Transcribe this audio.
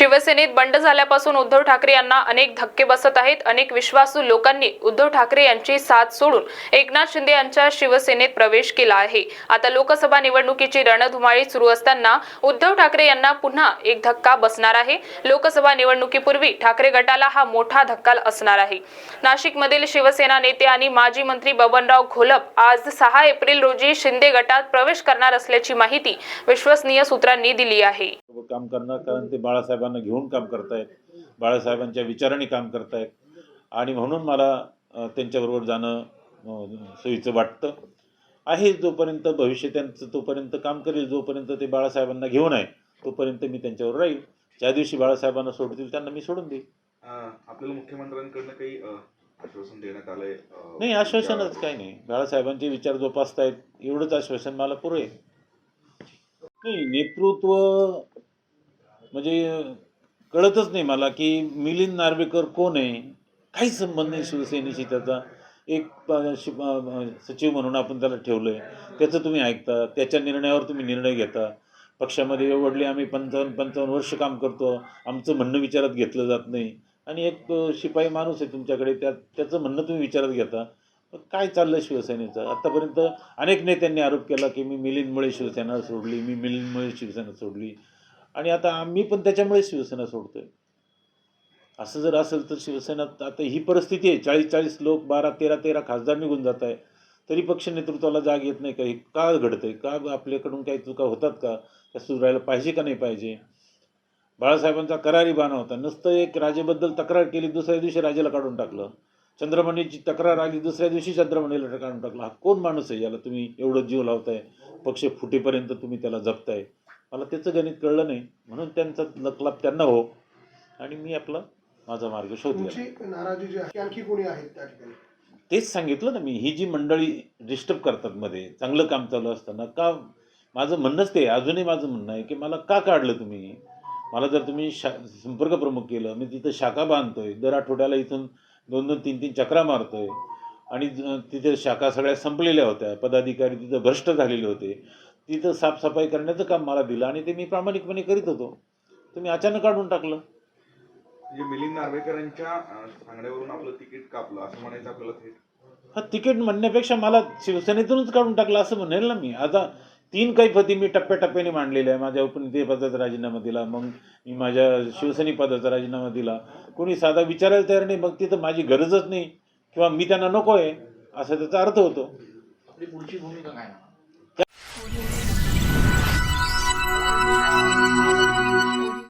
शिवसेनेत बंड झाल्यापासून उद्धव ठाकरे यांना अनेक धक्के बसत आहेत. अनेक विश्वासू लोकांनी उद्धव ठाकरे यांची साथ सोडून एकनाथ शिंदे यांच्या शिवसेनेत प्रवेश केला आहे. आता लोकसभा निवडणुकीची रणधुमाळी सुरू असताना उद्धव ठाकरे यांना पुन्हा एक धक्का बसणार आहे. लोकसभा निवडणुकीपूर्वी ठाकरे गटाला हा मोठा धक्का असणार आहे. नाशिकमधील शिवसेना नेते आणि माजी मंत्री बबनराव घोलप आज सहा एप्रिल रोजी शिंदे गटात प्रवेश करणार असल्याची माहिती विश्वसनीय सूत्रांनी दिली आहे. काम करणार कारण ते बाळासाहेबांना घेऊन काम करतायत. बाळासाहेबांच्या विचाराने काम करतायत. आणि म्हणून मला त्यांच्याबरोबर जाणं सोयीचं वाटतं. आहे जोपर्यंत भविष्य त्यांचं तोपर्यंत काम करेल जोपर्यंत ते बाळासाहेबांना घेऊन आहे तोपर्यंत मी त्यांच्यावर राहील. ज्या दिवशी बाळासाहेबांना सोडतील त्यांना मी सोडून देईल. आपल्याला मुख्यमंत्र्यांकडनं काही आश्वासन देण्यात आलंय? नाही आश्वासनच काही नाही. बाळासाहेबांचे विचार जोपासतायत. एवढंच आश्वासन मला पुरे नाही नेतृत्व म्हणजे कळतच नाही मला की मिलिंद नार्वेकर कोण आहे? काही संबंध नाही शिवसेनेशी त्याचा. एक शि- सचिव म्हणून आपण त्याला ठेवलं आहे त्याचं तुम्ही ऐकता त्याच्या निर्णयावर तुम्ही निर्णय घेता. पक्षामध्ये वडले आम्ही पंचावन्न पंचावन्न वर्ष काम करतो. आमचं म्हणणं विचारात घेतलं जात नाही. आणि एक शिपाई माणूस आहे तुमच्याकडे त्या त्याचं म्हणणं तुम्ही विचारात घेता. काय चाललं शिवसेनेचं? आत्तापर्यंत अनेक नेत्यांनी आरोप केला की मी मिलिंदमुळे शिवसेना सोडली मी मिलिंदमुळे शिवसेना सोडली. आणि आता आम्ही पण त्याच्यामुळे शिवसेना सोडतोय. असं जर असेल तर शिवसेना आता ही परिस्थिती आहे. चाळीस चाळीस लोक बारा तेरा तेरा खासदार निघून जात आहे. तरी पक्ष नेतृत्वाला जाग येत नाही. का हे का घडतंय? का आपल्याकडून काही चुका होतात का? त्या सुधारायला पाहिजे का नाही पाहिजे? बाळासाहेबांचा करारी बाणा होता. नुसतं एक राजेबद्दल तक्रार केली दुसऱ्या दिवशी राजाला काढून टाकलं. चंद्रमणीची तक्रार आली दुसऱ्या दिवशी चंद्रमणीला काढून टाकलं. हा कोण माणूस आहे याला तुम्ही एवढं जीव लावताय? पक्ष फुटेपर्यंत तुम्ही त्याला जपताय. मला त्याचं गणित कळलं नाही. म्हणून त्यांचा लकलाप त्यांना हो. आणि मी आपला माझा मार्ग शोधला नाराजी जी आहे ती आणखी कोणी आहेत त्या ठिकाणी? तेच सांगितलं ना मी. ही जी मंडळी डिस्टर्ब करतात मध्ये चांगलं काम चालू असताना का माझं म्हणणंच ते अजूनही माझं म्हणणं आहे की मला का काढलं तुम्ही? मला जर तुम्ही शा संपर्क प्रमुख केलं मी तिथं शाखा बांधतोय दर आठवड्याला इथून दोन दोन तीन तीन चक्रा मारतोय आणि तिथे शाखा सगळ्या संपलेल्या होत्या पदाधिकारी तिथं भ्रष्ट झालेले होते तिथं साफसफाई करण्याचं काम मला दिलं आणि ते मी प्रामाणिकपणे करीत होतो. तुम्ही अचानक काढून टाकलं. म्हणजे मिलिंद नार्वेकरांच्या सांगण्यावरून आपलं तिकीट कापलं असं म्हणायचं आपल्याला थेट? हा तिकीट म्हणण्यापेक्षा मला शिवसेनेतूनच काढून टाकलं असं म्हणेल ना मी. आता तीन कैफती मी टप्प्याटप्प्याने मांडलेल्या आहे माझ्या उपनेते पदाचा राजीनामा दिला मग मी माझ्या शिवसैनिक पदाचा राजीनामा दिला. कोणी साधा विचारायला तयार नाही मग तिथं माझी गरजच नाही. किंवा मी त्यांना नको आहे असा त्याचा अर्थ होतो. आपली पुढची भूमिका काय? ना